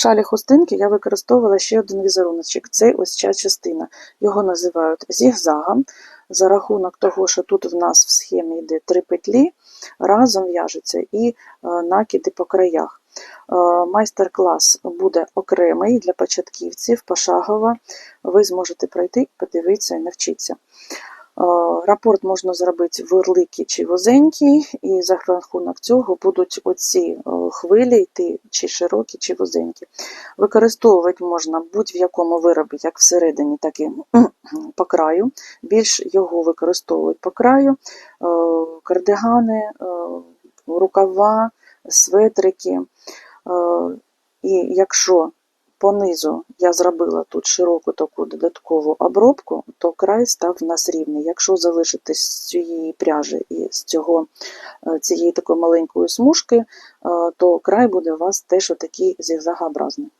шалі хустинки я використовувала ще один візеруночок. Це ось ця частина. Його називають зігзагом. За рахунок того, що тут в нас в схемі йде три петлі, разом в'яжуться і е, накиди по краях. Е, Майстер-клас буде окремий для початківців, пошагово. Ви зможете пройти, подивитися і навчитися. Е, Рапорт можна зробити великий чи вузенький, і за рахунок цього будуть оці е, хвилі йти чи широкі, чи вузенькі. Використовувати можна будь-в якому виробі, як всередині, так і по краю. Більш його використовують по краю, е, кардигани, рукава, светрики. І якщо по низу я зробила тут широку таку додаткову обробку, то край став в нас рівний. Якщо залишити з цієї пряжі і з цього, е, цієї такої маленької смужки, е, то край буде у вас теж отакий зігзагообразний.